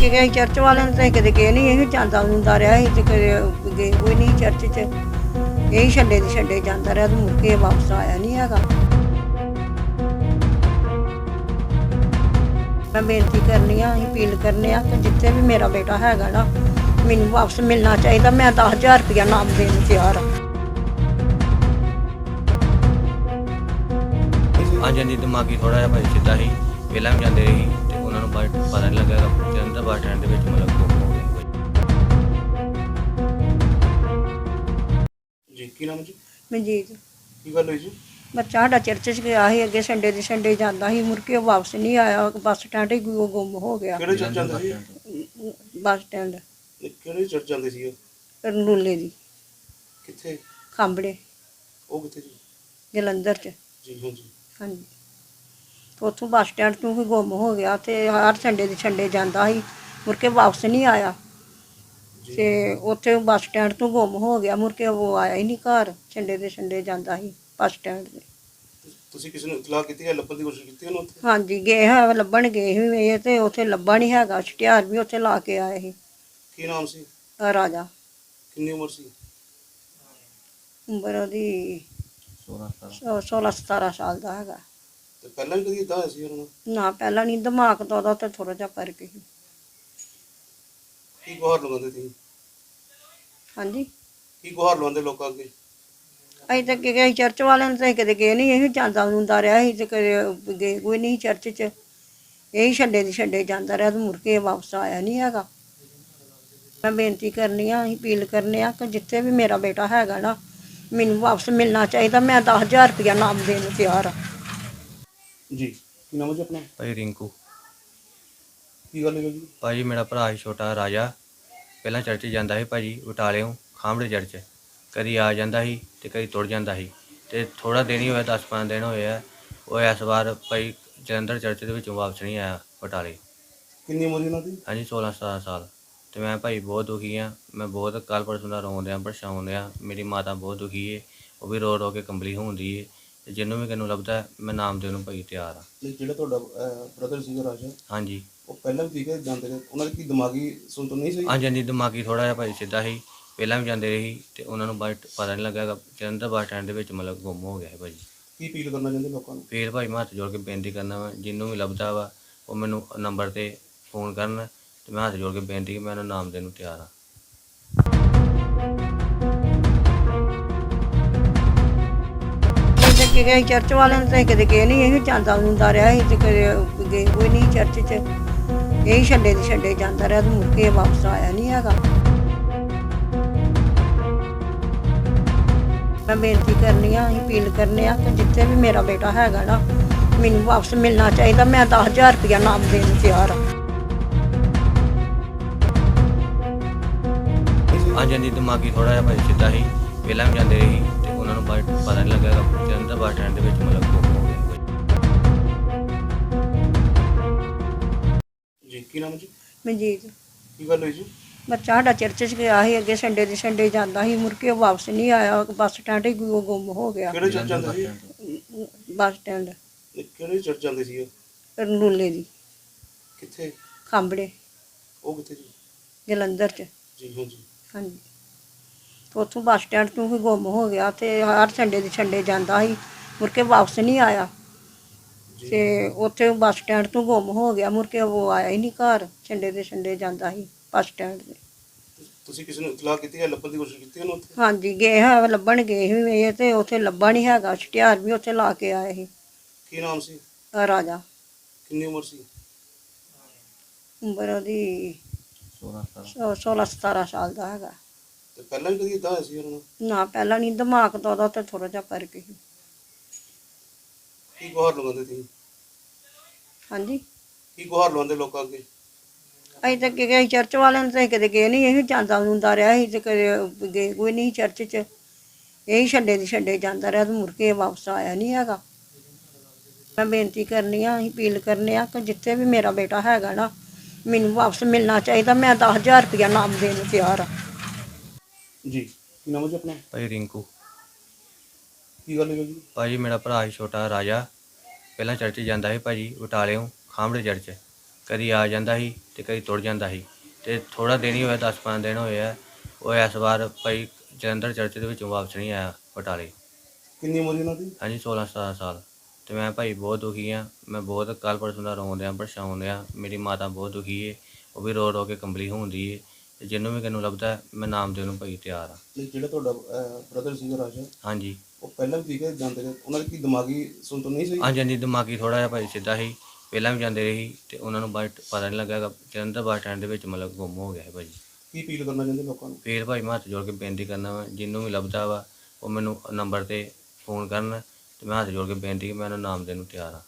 ਕਿ ਗਏ ਚਰਚ ਵਾਲਿਆਂ ਨੇ, ਤਾਂ ਕਦੇ ਗਏ ਨਹੀਂ ਇਹ ਜਾਂਦਾ ਹੁੰਦਾ ਰਿਹਾ ਸੀ ਤੇ ਕਦੇ ਗਏ ਕੋਈ ਨਹੀਂ ਚਰਚ 'ਚ। ਇਹ ਛੱਡੇ ਦੀ ਛੱਡੇ ਜਾਂਦਾ ਰਿਹਾ ਤੇ ਮੁੜ ਕੇ ਵਾਪਸ ਆਇਆ ਨਹੀਂ ਹੈਗਾ। ਮੈਂ ਬੇਨਤੀ ਕਰਨੀ ਆ ਅਪੀਲ ਕਰਨੇ ਆ ਕਿ ਜਿੱਥੇ ਵੀ ਮੇਰਾ ਬੇਟਾ ਹੈਗਾ ਨਾ, ਮੈਨੂੰ ਵਾਪਸ ਮਿਲਣਾ ਚਾਹੀਦਾ, ਮੈਂ 10000 ਰੁਪਇਆ ਨਾਮ ਦੇਣ ਨੂੰ ਤਿਆਰ ਹਾਂ ਹਾਂਜੀ ਹਾਂਜੀ, ਦਿਮਾਗੀ ਥੋੜਾ ਜਿਹਾ ਭਾਈ ਸਿੱਧਾ ਸੀ ਪਹਿਲਾਂ ਵੀ ਜਾਂਦੇ ਰਹੀ ਬਾਅਦ ਪਤਾ ਨਹੀਂ ਲੱਗਾ ਜਲੰਧਰ ਬੱਸ ਸਟੈਂਡ ਦੇ ਵਿੱਚ ਮਤਲਬ ਜੀ ਕੀ ਨਾਮ ਜੀ? ਮਨਜੀਤ। ਕੀ ਗੱਲ ਹੋਈ ਜੀ? ਬੱਚਾ ਸਾਡਾ ਚਰਚ 'ਚ ਗਿਆ ਸੀ ਅੱਗੇ ਸੰਡੇ ਦੇ ਸੰਡੇ ਜਾਂਦਾ ਸੀ ਮੁੜ ਕੇ ਉਹ ਵਾਪਸ ਨਹੀਂ ਆਇਆ ਬੱਸ ਸਟੈਂਡ ਹੀ ਗੁ- ਗੁੰਮ ਹੋ ਗਿਆ। ਕਿਹੜੇ ਚਰਚ ਜਾਂਦੇ ਸੀ? Bus stand. ਕਿਹੜੇ ਚਰਚ ਜਾਂਦੇ ਸੀ ਉਹ? ਰਨੂਲੇ ਦੀ। ਕਿੱਥੇ? ਖਾਂਬੜੇ। ਉਹ ਕਿੱਥੇ ਜੀ? ਜਲੰਧਰ 'ਚ। ਜੀ ਹਾਂ ਜੀ ਹਾਂਜੀ। ਉੱਥੋਂ ਬੱਸ ਸਟੈਂਡ ਤੋਂ ਹੀ ਗੁੰਮ ਹੋ ਗਿਆ ਤੇ ਹਰ ਸੰਡੇ ਦੇ ਸੰਡੇ ਜਾਂਦਾ ਸੀ ਮੁੜ ਕੇ ਵਾਪਸ ਨਹੀਂ ਆਇਆ। ਤੇ ਉੱਥੇ ਬੱਸ ਸਟੈਂਡ ਤੋਂ ਗੁੰਮ ਹੋ ਗਿਆ ਮੁੜ ਕੇ ਉਹ ਆਇਆ ਹੀ ਨਹੀਂ ਘਰ ਸੰਡੇ ਦੇ ਸੰਡੇ ਜਾਂਦਾ ਸੀ ਬੱਸ ਸਟੈਂਡ ਤੇ। ਤੁਸੀਂ ਕਿਸੇ ਨੂੰ ਇਤਲਾਹ ਕੀਤੀ ਹੈ ਲੱਭਣ ਦੀ ਕੋਸ਼ਿਸ਼ ਕੀਤੀ ਉਹਨੂੰ ਉੱਥੇ? ਹਾਂਜੀ ਗਏ ਹੈ ਲੱਭਣ ਗਏ ਸੀ ਇਹ ਤੇ ਉੱਥੇ ਲੱਭਾ ਨਹੀਂ ਹੈਗਾ ਛਟਿਆਰ ਵੀ ਉੱਥੇ ਲਾ ਕੇ ਆਏ ਸੀ। ਕੀ ਨਾਮ ਸੀ? ਅਹ ਰਾਜਾ। ਕਿੰਨੀ ਉਮਰ ਸੀ? ਉਮਰ ਉਹਦੀ 16 16 17 ਸਾਲ ਦਾ ਹੈਗਾ। ਤੇ ਪਹਿਲਾਂ ਵੀ ਕਦੀ ਇਦਾਂ ਹੋਇਆ ਸੀ ਉਹਨਾਂ ਨਾਲ ਨਾ ਪਹਿਲਾਂ ਨਹੀਂ ਦਿਮਾਗ ਤੋਂ ਉਹਦਾ ਤੇ ਥੋੜਾ ਜਿਹਾ ਫ਼ਰਕ ਸੀ। ਕੀ ਗੁਹਾਰ ਲਗਾਉਂਦੇ ਸੀ? ਹਾਂਜੀ? ਕੀ ਗੁਹਾਰ ਲਗਾਉਂਦੇ ਲੋਕਾਂ ਅੱਗੇ? ਅਸੀਂ ਤਾਂ ਕਿ ਗਏ ਚਰਚ ਵਾਲਿਆਂ ਨੇ ਤਾਂ ਕਦੇ ਗਏ ਨਹੀਂ ਇਹ ਜਾਂਦਾ ਹੁੰਦਾ ਰਿਹਾ ਸੀ ਤੇ ਕਦੇ ਗਏ ਕੋਈ ਨਹੀਂ ਚਰਚ 'ਚ। ਇਹ ਛੱਡੇ ਦੀ ਛੱਡੇ ਜਾਂਦਾ ਰਿਹਾ ਤੇ ਮੁੜ ਕੇ ਵਾਪਸ ਆਇਆ ਨਹੀਂ ਹੈਗਾ। ਮੈਂ ਬੇਨਤੀ ਕਰਨੀ ਆ ਅਸੀਂ ਅਪੀਲ ਕਰਨੇ ਆ ਕਿ ਜਿੱਥੇ ਵੀ ਮੇਰਾ ਬੇਟਾ ਹੈਗਾ ਨਾ ਮੈਨੂੰ ਵਾਪਸ ਮਿਲਣਾ ਚਾਹੀਦਾ ਮੈਂ 10000 ਰੁਪਇਆ ਨਾਮ ਦੇਣ ਨੂੰ ਤਿਆਰ ਹਾਂ ਜੀ ਕੀ ਨਾਮ ਹੈ ਜੀ ਆਪਣਾ? ਭਾਈ ਰਿੰਕੂ। ਕੀ ਗੱਲ ਹੋਈ ਜੀ? ਭਾਜੀ ਮੇਰਾ ਭਰਾ ਸੀ ਛੋਟਾ ਰਾਜਾ। ਪਹਿਲਾਂ ਚਰਚ ਜਾਂਦਾ ਸੀ ਭਾਜੀ ਉਟਾਲਿਓਂ ਖਾਂਬੜੇ ਚਰਚ। ਕਦੀ ਆ ਜਾਂਦਾ ਸੀ ਤੇ ਕਦੀ ਤੁਰ ਜਾਂਦਾ ਸੀ। ਤੇ ਥੋੜਾ ਦਿਨ ਹੀ ਹੋਇਆ 10-15 ਦਿਨ ਹੋਏ ਆ। ਉਹ ਇਸ ਵਾਰ ਭਾਈ ਜਲੰਧਰ ਚਰਚ ਦੇ ਵਿੱਚੋਂ ਵਾਪਸ ਨਹੀਂ ਆਇਆ ਬਟਾਲੇ। ਕਿੰਨੀ ਉਮਰ ਸੀ ਉਹਨਾਂ ਦੀ? ਹਾਂਜੀ 16-17 ਸਾਲ। ਤੇ ਮੈਂ ਭਾਈ ਬਹੁਤ ਦੁਖੀ ਆ। ਮੈਂ ਬਹੁਤ ਕੱਲ ਪਰਸੋਂ ਦਾ ਰੋਣ ਡਿਆ ਪਰੇਸ਼ਾਨ ਮੇਰੀ ਮਾਤਾ ਬਹੁਤ ਦੁਖੀ ਏ। ਉਹ ਵੀ ਰੋ ਰੋ ਕੇ ਕੰਬਲੀ ਹੁੰਦੀ ਏ। ਤੇ ਜਿਹਨੂੰ ਵੀ ਕਿਨੂੰ ਲੱਭਦਾ ਮੈਂ ਨਾਮ ਦੇਣ ਨੂੰ ਭਾਈ ਤਿਆਰ ਆ। ਨਹੀਂ ਜਿਹੜਾ ਤੁਹਾਡਾ ਬ੍ਰਦਰ ਸੀਗਾ ਰਾਜਾ ਹਾਂਜੀ। ਉਹ ਪਹਿਲਾਂ ਵੀ ਹੈ ਜਾਂਦੇ ਰਹੇ? ਉਹਨਾਂ ਦੀ ਕੀ ਦਿਮਾਗੀ ਸੁਣਤ ਨਹੀਂ ਸਹੀ ਹਾਂਜੀ ਹਾਂਜੀ ਦਿਮਾਗੀ ਥੋੜਾ ਜਿਹਾ ਭਾਈ ਸਿੱਧਾ ਸੀ। ਪਹਿਲਾਂ ਵੀ ਜਾਂਦੇ ਰਹੀ ਤੇ ਉਹਨਾਂ ਨੂੰ ਬਾਅਦ ਪਤਾ ਨਹੀਂ ਲੱਗਾ ਜਲੰਧਰ ਬੱਸ ਸਟੈਂਡ ਦੇ ਵਿੱਚ ਮਤਲਬ ਗੁੰਮ ਹੋ ਗਿਆ ਹੈ ਭਾਜੀ ਕੀ ਅਪੀਲ ਕਰਨਾ ਚਾਹੁੰਦੇ ਲੋਕਾਂ ਨੂੰ? ਫੇਰ ਭਾਈ ਮੈਂ ਹੱਥ ਜੋੜ ਕੇ ਬੇਨਤੀ ਕਰਨਾ ਵਾ ਜਿਹਨੂੰ ਵੀ ਲੱਭਦਾ ਵਾ ਉਹ ਮੈਨੂੰ ਨੰਬਰ ਤੇ ਫੋਨ ਕਰਨ ਤੇ ਮੈਂ ਹੱਥ ਜੋੜ ਕੇ ਬੇਨਤੀ ਕਿ ਮੈਂ ਉਹਨੂੰ ਨਾਮ ਦੇਣ ਨੂੰ ਤਿਆਰ ਆ। ਕਿ ਗਏ, ਚਰਚ ਵਾਲਿਆਂ ਨੇ ਤਾਂ ਗਏ ਨਹੀਂ ਇਹ ਜਾਂਦਾ ਹੁੰਦਾ ਰਿਹਾ ਸੀ ਤੇ ਗਏ ਕੋਈ ਨਹੀਂ ਚਰਚ 'ਚ। ਇਹ ਛੱਡੇ ਦੀ ਛੱਡੇ ਜਾਂਦਾ ਰਿਹਾ ਤੇ ਮੁੜ ਕੇ ਵਾਪਸ ਆਇਆ ਨਹੀਂ ਹੈਗਾ। ਮੈਂ ਬੇਨਤੀ ਕਰਨੀ ਆ ਅਪੀਲ ਕਰਨੇ ਆ ਕਿ ਜਿੱਥੇ ਵੀ ਮੇਰਾ ਬੇਟਾ ਹੈਗਾ ਨਾ, ਮੈਨੂੰ ਵਾਪਸ ਮਿਲਣਾ ਚਾਹੀਦਾ, ਮੈਂ 10000 ਰੁਪਇਆ ਨਾਮ ਦੇਣ ਨੂੰ ਤਿਆਰ ਹਾਂ ਹਾਂਜੀ ਹਾਂਜੀ, ਦਿਮਾਗੀ ਥੋੜਾ ਜਿਹਾ ਭਾਈ ਸਿੱਧਾ ਸੀ ਪਹਿਲਾਂ ਵੀ ਜਾਂਦੇ ਰਹੀ। ਨੂੰ ਬਾਅਦ ਪਤਾ ਨਹੀਂ ਲੱਗਾ ਜਲੰਧਰ ਬੱਸ ਸਟੈਂਡ ਦੇ ਵਿੱਚ ਮਤਲਬ ਹੋ ਗਿਆ ਜੀ ਕੀ ਨਾਮ ਹੈ ਜੀ? ਮਨਜੀਤ। ਕੀ ਗੱਲ ਹੋਈ ਜੀ? ਬੱਚਾ ਸਾਡਾ ਚਰਚ 'ਚ ਗਿਆ ਸੀ ਅੱਗੇ ਸੰਡੇ ਦੇ ਸੰਡੇ ਜਾਂਦਾ ਸੀ ਮੁੜ ਕੇ ਉਹ ਵਾਪਸ ਨਹੀਂ ਆਇਆ ਬੱਸ ਸਟੈਂਡ ਹੀ ਗੁ- ਗੁੰਮ ਹੋ ਗਿਆ। ਕਿਹੜੇ ਚਰਚ ਜਾਂਦੇ ਸੀ? ਬੱਸ ਸਟੈਂਡ ਇਹ ਕਿਹੜੇ ਚਰਚ ਜਾਂਦੇ ਸੀ ਉਹ? ਰਨੂਲੇ ਦੀ। ਕਿੱਥੇ? ਖਾਂਬੜੇ। ਉਹ ਕਿੱਥੇ ਜੀ? ਜਲੰਧਰ 'ਚ। ਜੀ ਹਾਂ ਜੀ ਹਾਂਜੀ। ਤੇ ਉੱਥੋਂ ਬੱਸ ਸਟੈਂਡ ਤੋਂ ਹੀ ਗੁੰਮ ਹੋ ਗਿਆ ਤੇ ਹਰ ਸੰਡੇ ਦੇ ਸੰਡੇ ਜਾਂਦਾ ਸੀ ਮੁੜ ਕੇ ਵਾਪਸ ਨਹੀਂ ਆਇਆ। ਤੇ ਉੱਥੇ ਬੱਸ ਸਟੈਂਡ ਤੋਂ ਗੁੰਮ ਹੋ ਗਿਆ ਮੁੜ ਕੇ ਉਹ ਆਇਆ ਹੀ ਨਹੀਂ ਘਰ ਸੰਡੇ ਦੇ ਸੰਡੇ ਜਾਂਦਾ ਸੀ ਬੱਸ ਸਟੈਂਡ ਤੇ। ਤੁਸੀਂ ਕਿਸੇ ਨੂੰ ਇਤਲਾਹ ਕੀਤੀ ਹੈ ਲੱਭਣ ਦੀ ਕੋਸ਼ਿਸ਼ ਕੀਤੀ ਉਹਨੂੰ ਉੱਥੇ? ਹਾਂਜੀ ਗਏ ਹੈ ਲੱਭਣ ਗਏ ਸੀ ਇਹ ਤੇ ਉੱਥੇ ਲੱਭਾ ਨਹੀਂ ਹੈਗਾ ਛਟਿਆਰ ਵੀ ਉੱਥੇ ਲਾ ਕੇ ਆਏ ਸੀ। ਕੀ ਨਾਮ ਸੀ? ਅਹ ਰਾਜਾ। ਕਿੰਨੀ ਉਮਰ ਸੀ? ਉਮਰ ਉਹਦੀ 16 16 17 ਸਾਲ ਦਾ ਹੈਗਾ। ਤੇ ਪਹਿਲਾਂ ਵੀ ਕਦੀ ਇਦਾਂ ਹੋਇਆ ਸੀ ਉਹਨਾਂ ਨਾ? ਪਹਿਲਾਂ ਨਹੀਂ ਦਿਮਾਗ ਤੋਂ ਉਹਦਾ ਤੇ ਥੋੜਾ ਜਿਹਾ ਫ਼ਰਕ ਸੀ। ਕੀ ਗੁਹਾਰ ਲਗਾਉਂਦੇ ਸੀ? ਹਾਂਜੀ? ਕੀ ਗੁਹਾਰ ਲਗਾਉਂਦੇ ਲੋਕਾਂ ਅੱਗੇ? ਅਸੀਂ ਤਾਂ ਕਿ ਗਏ ਚਰਚ ਵਾਲਿਆਂ ਨੇ ਤਾਂ ਕਦੇ ਗਏ ਨਹੀਂ ਇਹ ਜਾਂਦਾ ਹੁੰਦਾ ਰਿਹਾ ਸੀ ਤੇ ਕਦੇ ਗਏ ਕੋਈ ਨਹੀਂ ਚਰਚ 'ਚ। ਇਹ ਛੱਡੇ ਦੀ ਛੱਡੇ ਜਾਂਦਾ ਰਿਹਾ ਤੇ ਮੁੜ ਕੇ ਵਾਪਸ ਆਇਆ ਨਹੀਂ ਹੈਗਾ। ਮੈਂ ਬੇਨਤੀ ਕਰਨੀ ਆ ਅਸੀਂ ਅਪੀਲ ਕਰਨੇ ਆ ਕਿ ਜਿੱਥੇ ਵੀ ਮੇਰਾ ਬੇਟਾ ਹੈਗਾ ਨਾ ਮੈਨੂੰ ਵਾਪਸ ਮਿਲਣਾ ਚਾਹੀਦਾ ਮੈਂ 10000 ਰੁਪਇਆ ਨਾਮ ਦੇਣ ਨੂੰ ਤਿਆਰ ਹਾਂ ਜੀ ਕੀ ਨਾਮ ਹੈ ਜੀ ਆਪਣਾ? ਭਾਈ ਰਿੰਕੂ। ਕੀ ਗੱਲ ਹੋਈ ਜੀ? ਭਾਜੀ ਮੇਰਾ ਭਰਾ ਸੀ ਛੋਟਾ ਰਾਜਾ। ਪਹਿਲਾਂ ਚਰਚ ਜਾਂਦਾ ਸੀ ਭਾਜੀ ਉਟਾਲਿਓਂ ਖਾਂਬੜੇ ਚਰਚ ਕਦੀ ਆ ਜਾਂਦਾ ਸੀ ਤੇ ਕਦੀ ਤੁਰ ਜਾਂਦਾ ਸੀ। ਤੇ ਥੋੜਾ ਦਿਨ ਹੀ ਹੋਇਆ 10-15 ਦਿਨ ਹੋਏ ਆ। ਉਹ ਇਸ ਵਾਰ ਭਾਈ ਜਲੰਧਰ ਚਰਚ ਦੇ ਵਿੱਚੋਂ ਵਾਪਸ ਨਹੀਂ ਆਇਆ ਬਟਾਲੇ। ਕਿੰਨੀ ਉਮਰ ਸੀ ਉਹਨਾਂ ਦੀ? ਹਾਂਜੀ 16-17 ਸਾਲ। ਤੇ ਮੈਂ ਭਾਈ ਬਹੁਤ ਦੁਖੀ ਆ। ਮੈਂ ਬਹੁਤ ਕੱਲ ਪਰਸੋਂ ਦਾ ਰੋਣ ਰਿਹਾ ਪਰੇਸ਼ਾਨ ਰਿਹਾ ਮੇਰੀ ਮਾਤਾ ਬਹੁਤ ਦੁਖੀ ਏ। ਉਹ ਵੀ ਰੋ ਰੋ ਕੇ ਕੰਬਲੀ ਹੁੰਦੀ ਏ। ਤੇ ਜਿਹਨੂੰ ਵੀ ਕਿਨੂੰ ਲੱਭਦਾ ਮੈਂ ਨਾਮ ਦੇਣ ਨੂੰ ਭਾਈ ਤਿਆਰ ਆ। ਤੇ ਜਿਹੜਾ ਤੁਹਾਡਾ ਬ੍ਰਦਰ ਸੀਗਾ ਰਾਜਾ ਹਾਂਜੀ। ਉਹ ਪਹਿਲਾਂ ਵੀ ਹੈ ਜਾਂਦੇ ਰਹੇ? ਉਹਨਾਂ ਦੀ ਕੀ ਦਿਮਾਗੀ ਸੁਣਤ ਨਹੀਂ ਸੀ? ਹਾਂਜੀ ਹਾਂਜੀ ਦਿਮਾਗੀ ਥੋੜਾ ਜਿਹਾ ਭਾਈ ਸਿੱਧਾ ਸੀ। ਪਹਿਲਾਂ ਵੀ ਜਾਂਦੇ ਰਹੀ ਤੇ ਉਹਨਾਂ ਨੂੰ ਬਾਅਦ 'ਚ ਪਤਾ ਨਹੀਂ ਲੱਗਾ ਕਿ ਜਲੰਧਰ ਬੱਸ ਸਟੈਂਡ ਦੇ ਵਿੱਚ ਮਤਲਬ ਗੁੰਮ ਹੋ ਗਿਆ ਹੈ ਭਾਜੀ ਕੀ ਅਪੀਲ ਕਰਨਾ ਚਾਹੁੰਦੇ ਲੋਕਾਂ ਨੂੰ? ਫੇਰ ਭਾਈ ਮੈਂ ਹੱਥ ਜੋੜ ਕੇ ਬੇਨਤੀ ਕਰਨਾ ਵਾ ਜਿਹਨੂੰ ਵੀ ਲੱਭਦਾ ਵਾ ਉਹ ਮੈਨੂੰ ਨੰਬਰ ਤੇ ਫੋਨ ਕਰਨ ਤੇ ਮੈਂ ਹੱਥ ਜੋੜ ਕੇ ਬੇਨਤੀ ਕਿ ਮੈਂ ਉਹਨੂੰ ਨਾਮ ਦੇਣ ਨੂੰ ਤਿਆਰ ਆ।